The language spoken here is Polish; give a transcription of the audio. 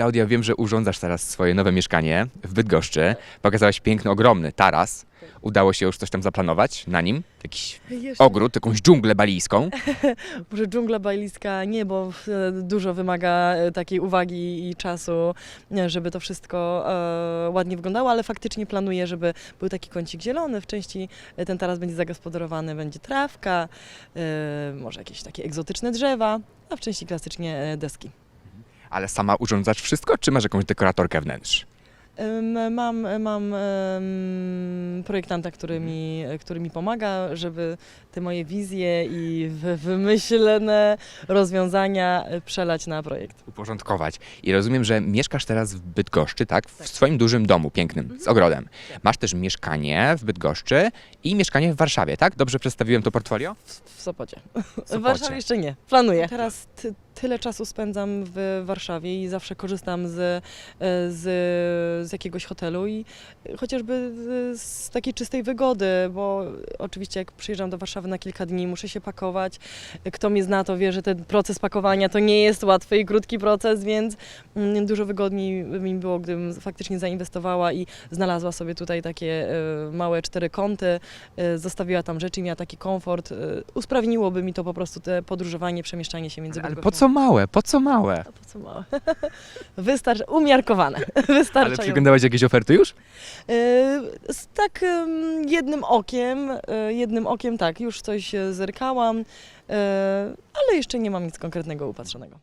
Klaudia, wiem, że urządzasz teraz swoje nowe mieszkanie w Bydgoszczy. Pokazałaś piękny, ogromny taras. Udało się już coś tam zaplanować na nim? Jakiś Jeszcze, ogród, jakąś dżunglę balijską? może dżungla bajliska nie, bo e, dużo wymaga e, takiej uwagi i czasu, e, żeby to wszystko e, ładnie wyglądało, ale faktycznie planuję, żeby był taki kącik zielony. W części e, ten taras będzie zagospodarowany, będzie trawka, e, może jakieś takie egzotyczne drzewa, a w części klasycznie e, deski. Ale sama urządzasz wszystko, czy masz jakąś dekoratorkę wnętrz? Mam, mam projektanta, który mi, który mi pomaga, żeby te moje wizje i wy- wymyślone rozwiązania przelać na projekt. Uporządkować. I rozumiem, że mieszkasz teraz w Bydgoszczy, tak? W swoim dużym domu pięknym, z ogrodem. Masz też mieszkanie w Bydgoszczy i mieszkanie w Warszawie, tak? Dobrze przedstawiłem to portfolio? W Sopocie. Sopocie. W Warszawie jeszcze nie. Planuję. Teraz ty, tyle czasu spędzam w Warszawie i zawsze korzystam z, e, z, z jakiegoś hotelu i chociażby z- takiej czystej wygody, bo oczywiście jak przyjeżdżam do Warszawy na kilka dni, muszę się pakować. Kto mnie zna, to wie, że ten proces pakowania to nie jest łatwy i krótki proces, więc mm, dużo wygodniej mi było, gdybym faktycznie zainwestowała i znalazła sobie tutaj takie e, małe cztery kąty, e, zostawiła tam rzeczy i miała taki komfort. Usprawniłoby mi to po prostu te podróżowanie, przemieszczanie się między Ale po co małe? Po co małe? Po co małe? Wystarczy, umiarkowane. Ale Wystarczają. przyglądałaś jakieś oferty już? E, Z tak em, jednym okiem, e, jednym okiem tak, już coś e, zerkałam, e, ale jeszcze nie mam nic konkretnego upatrzonego.